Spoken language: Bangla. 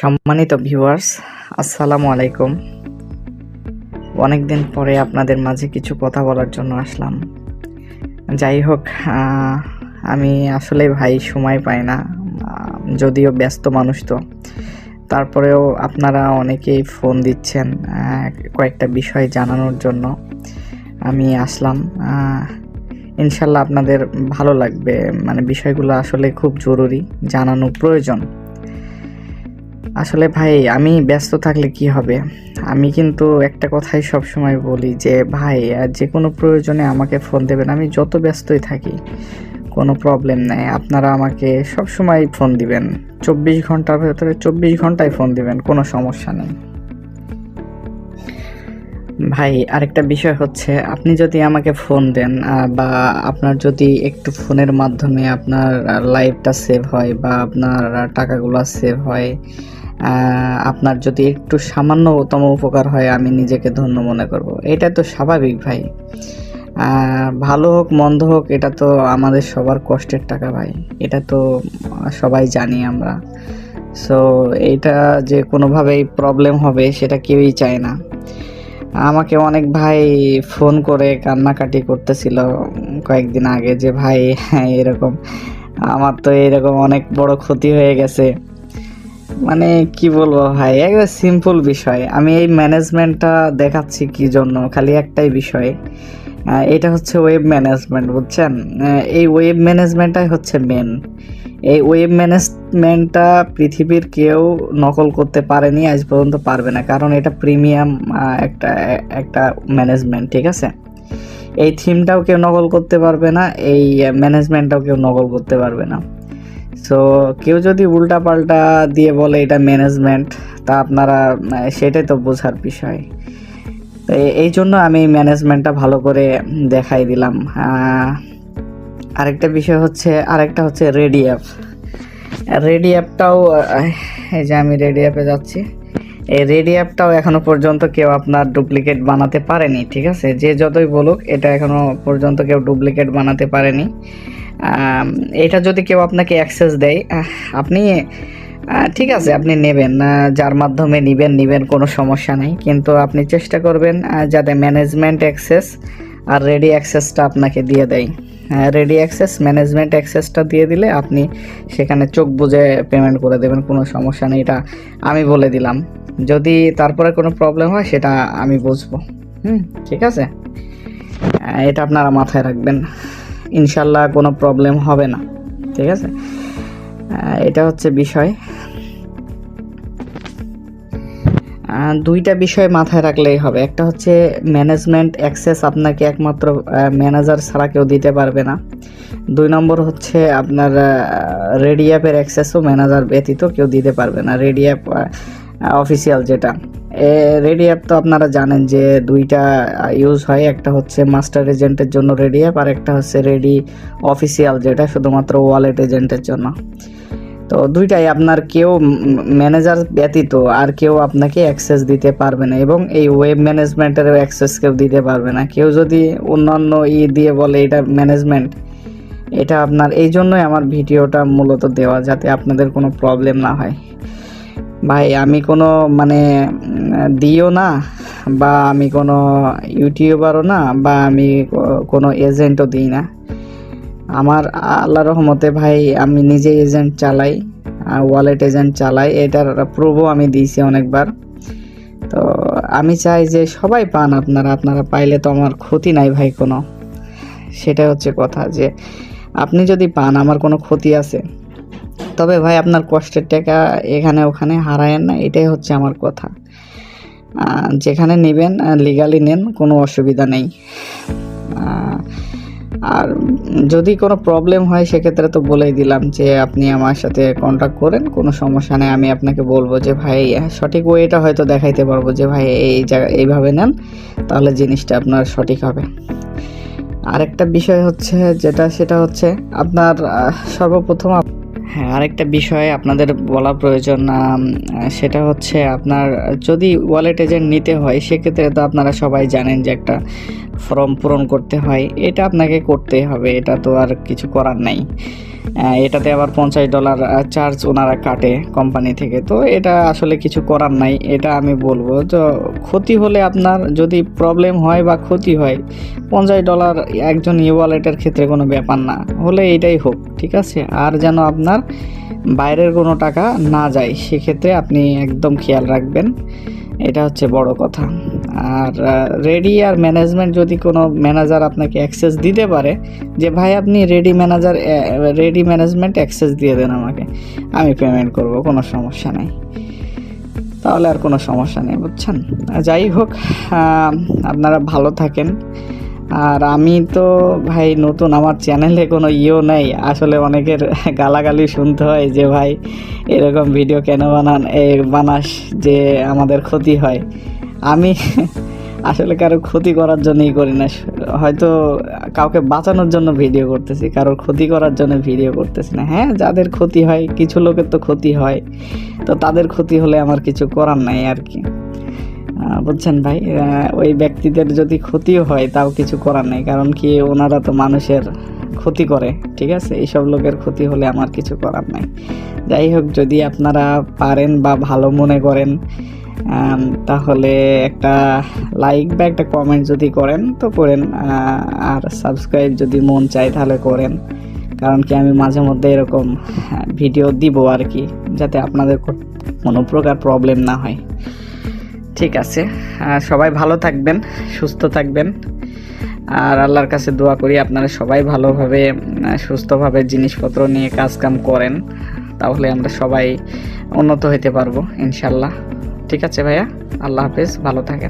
সম্মানিত ভিউয়ার্স আসসালামু আলাইকুম। অনেক দিন পরে আপনাদের মাঝে কিছু কথা বলার জন্য আসলাম। যাই হোক আমি আসলে ভাই সময় পাই না যদিও ব্যস্ত মানুষ তো। তারপরেও আপনারা অনেকেই ফোন দিচ্ছেন কয়েকটা বিষয় জানানোর জন্য। আমি আসলাম ইনশাল্লাহ আপনাদের ভালো লাগবে। মানে বিষয়গুলো আসলে খুব জরুরি, জানানো প্রয়োজন। আসলে ভাই আমি ব্যস্ত থাকলে কি হবে? আমি কিন্তু একটা কথাই সব সময় বলি যে ভাই আহ, যে কোনো প্রয়োজনে আমাকে ফোন দেবেন। আমি যত ব্যস্তই থাকি কোনো প্রবলেম নাই। আপনারা আমাকে সব সময় ফোন দিবেন। চব্বিশ ঘণ্টার ভেতরে চব্বিশ ঘন্টায় ফোন দিবেন কোনো সমস্যা নেই। ভাই আরেকটা বিষয় হচ্ছে আপনি যদি আমাকে ফোন দেন বা আপনার যদি একটু ফোনের মাধ্যমে আপনার লাইফটা সেভ হয় বা আপনার টাকাগুলো সেভ হয় আপনার যদি একটু সামান্যতম উপকার হয়, আমি নিজেকে ধন্য মনে করব। এটা তো স্বাভাবিক ভাই। ভালো হোক, মন্দ হোক, এটা তো আমাদের সবার কষ্টের টাকা ভাই। এটা তো সবাই জানি আমরা। সো এটা যে কোনোভাবেই প্রবলেম হবে, সেটা কেউই চায় না। আমাকে অনেক ভাই ফোন করে কান্নাকাটি করতেছিল কয়েকদিন আগে যে, ভাই হ্যাঁ এরকম। আমার তো এরকম অনেক বড় ক্ষতি হয়ে গেছে। মানে কি বলব ভাই একবার সিম্পল বিষয়। আমি এই ম্যানেজমেন্টটা দেখাচ্ছি কি জন্য? খালি একটাই বিষয়। এটা হচ্ছে ওয়েব ম্যানেজমেন্ট বুঝছেন? এই ওয়েব ম্যানেজমেন্টটাই হচ্ছে মেন এই ওয়েব ম্যানেজমেন্টটা পৃথিবীর কেউ নকল করতে পারেনি, আজ পর্যন্ত পারবে না। কারণ এটা প্রিমিয়াম একটা একটা ম্যানেজমেন্ট ঠিক আছে? এই থিমটাও কেউ নকল করতে পারবে না, এই ম্যানেজমেন্টটাও কেউ নকল করতে পারবে না। সো কেউ যদি উল্টা পাল্টা দিয়ে বলে এটা ম্যানেজমেন্ট তা আপনারা, সেটাই তো বোঝার বিষয়। তো এই জন্য আমি ম্যানেজমেন্টটা ভালো করে দেখাই দিলাম। আরেকটা বিষয় হচ্ছে, আরেকটা হচ্ছে রেডি অ্যাপ রেডি অ্যাপটাও এই যে আমি রেডি অ্যাপে যাচ্ছি। এই রেডি অ্যাপটাও এখনও পর্যন্ত কেউ আপনার ডুপ্লিকেট বানাতে পারেনি, ঠিক আছে? যে যতই বলুক, এটা এখনও পর্যন্ত কেউ ডুপ্লিকেট বানাতে পারেনি। এটা যদি কেউ আপনাকে অ্যাক্সেস দেয় আপনি ঠিক আছে, আপনি নেবেন যার মাধ্যমে নিবেন নিবেন, কোনো সমস্যা নেই। কিন্তু আপনি চেষ্টা করবেন যাতে ম্যানেজমেন্ট অ্যাক্সেস আর রেডি অ্যাক্সেসটা আপনাকে দিয়ে দেয়। রেডি অ্যাক্সেস ম্যানেজমেন্ট অ্যাক্সেসটা দিয়ে দিলে আপনি সেখানে চোখ বুঝে পেমেন্ট করে দেবেন, কোনো সমস্যা নেই। এটা আমি বলে দিলাম। যদি তারপরে কোনো প্রবলেম হয়, সেটা আমি বুঝব। হুম, ঠিক আছে? এটা আপনারা মাথায় রাখবেন। ইনশাল্লাহ কোনো প্রবলেম হবে না। ঠিক আছে? এটা হচ্ছে বিষয়। দুইটা বিষয় মাথায় রাখলেই হবে। একটা হচ্ছে ম্যানেজমেন্ট অ্যাক্সেস আপনাকে একমাত্র ম্যানেজার ছাড়া কেউ দিতে পারবে না। দুই নম্বর হচ্ছে আপনার রেডি অ্যাপের অ্যাক্সেসও ম্যানেজার ব্যতীত কেউ দিতে পারবে না। রেডি অ্যাপ অফিসিয়াল যেটা। রেডি অ্যাপ তো আপনারা জানেন যে দুইটা ইউজ হয়। একটা হচ্ছে মাস্টার এজেন্টের জন্য রেডি অ্যাপ আর একটা হচ্ছে রেডি অফিসিয়াল যেটা, শুধুমাত্র ওয়ালেট এজেন্টের জন্য। তো দুইটাই আপনার কেউ ম্যানেজার ব্যতীত আর কেউ আপনাকে অ্যাক্সেস দিতে পারবে না এবং এই ওয়েব ম্যানেজমেন্টের অ্যাক্সেস কেউ দিতে পারবে না। কেউ যদি অন্যান্য ই দিয়ে বলে এটা ম্যানেজমেন্ট এটা আপনার, এই জন্যই আমার ভিডিওটা মূলত দেওয়া, যাতে আপনাদের কোনো প্রবলেম না হয়। ভাই, আমি কোনো মানে দিও না, বা আমি কোনো ইউটিউবারও না, বা আমি কোনো এজেন্টও দিই না। আমার আল্লাহ রহমতে ভাই, আমি নিজে এজেন্ট চালাই ওয়ালেট এজেন্ট চালাই, এটার প্রুভও আমি দিয়েছি অনেকবার। তো আমি চাই যে সবাই পান আপনারা আপনারা পাইলে তো আমার ক্ষতি নাই ভাই কোনো। সেটা হচ্ছে কথা যে, আপনি যদি পান, আমার কোনো ক্ষতি আছে। তবে ভাই আপনার কষ্টের টাকা এখানে ওখানে হারায়েন না, এটাই হচ্ছে আমার কথা। যেখানে নেবেন লিগালি নেন, কোনো অসুবিধা নেই। আর যদি কোনো প্রবলেম হয়, সেক্ষেত্রে তো বলেই দিলাম যে, আপনি আমার সাথে কন্ট্যাক্ট করেন, কোনো সমস্যা নেই, আমি আপনাকে বলব যে, ভাই সঠিক ওয়েটা হয়তো দেখাইতে পারব যে, ভাই, এই জায়গা, এইভাবে নেন, তাহলে জিনিসটা আপনার সঠিক হবে। আরেকটা বিষয় হচ্ছে, যেটা, সেটা হচ্ছে, আপনার সর্বপ্রথম হ্যাঁ আরেকটা বিষয় আপনাদের বলা প্রয়োজন সেটা হচ্ছে আপনার যদি ওয়ালেট এজেন্ট নিতে হয়, সেক্ষেত্রে তো আপনারা সবাই জানেন যে একটা ফর্ম পূরণ করতে হয়, এটা আপনাকে করতে হবে, এটা তো আর কিছু করার নাই। এটাতে আবার পঞ্চাশ ডলার চার্জ ওনারা কাটে কোম্পানি থেকে। তো এটা আসলে কিছু করার নাই, এটা আমি বলব। তো ক্ষতি হলে আপনার যদি প্রবলেম হয় বা ক্ষতি হয়, পঞ্চাশ ডলার একজন ই ওয়ালেটের ক্ষেত্রে কোনো ব্যাপার না। হলে এটাই হোক, ঠিক আছে? আর যেন আপনার বাইরের কোনো টাকা না যায়, সেক্ষেত্রে আপনি একদম খেয়াল রাখবেন। এটা হচ্ছে বড় কথা। আর রেডি আর ম্যানেজমেন্ট যদি কোনো ম্যানেজার আপনাকে অ্যাক্সেস দিতে পারে, যে, ভাই, আপনি ready manager ready management access দিয়ে দেন আমাকে। আমি পেমেন্ট করব, কোনো সমস্যা নেই। তাহলে আর কোনো সমস্যা নেই, বুঝছেন? যাই হোক আপনারা ভালো থাকেন। আর আমি তো ভাই নতুন, আমার চ্যানেলে কোনো ইয়েও নেই। আসলে অনেকের গালাগালি শুনতে হয় যে, ভাই, এরকম ভিডিও কেন বানান, এ, বানাস যে আমাদের ক্ষতি হয়? আমি আসলে কারও ক্ষতি করার জন্যই করি না। হয়তো কাউকে বাঁচানোর জন্য ভিডিও করতেছি, কারোর ক্ষতি করার জন্য ভিডিও করতেছি না। হ্যাঁ যাদের ক্ষতি হয়, কিছু লোকের তো ক্ষতি হয়। তো তাদের ক্ষতি হলে আমার কিছু করার নাই আর কি। বুঝছেন ভাই? ওই ব্যক্তিদের যদি ক্ষতিও হয়, তাও কিছু করার নেই। কারণ কি, ওনারা তো মানুষের ক্ষতি করে, ঠিক আছে? এইসব লোকের ক্ষতি হলে আমার কিছু করার নাই। যাই হোক, যদি আপনারা পারেন বা ভালো মনে করেন তাহলে একটা লাইক বা একটা কমেন্ট যদি করেন, তো করেন। আর সাবস্ক্রাইব যদি মন চায়, তাহলে করেন। কারণ কি, আমি মাঝে মধ্যে এরকম ভিডিও দিব আর কি, যাতে আপনাদের কোনো প্রকার প্রবলেম না হয়। ঠিক আছে। সবাই ভালো থাকবেন, সুস্থ থাকবেন। আর আল্লাহর কাছে দোয়া করি আপনারা সবাই ভালোভাবে সুস্থভাবে জিনিসপত্র নিয়ে কাজকাম করেন, তাহলে আমরা সবাই উন্নত হইতে পারব ইনশাল্লাহ ঠিক আছে ভাইয়া? আল্লাহ হাফেজ, ভালো থাকেন।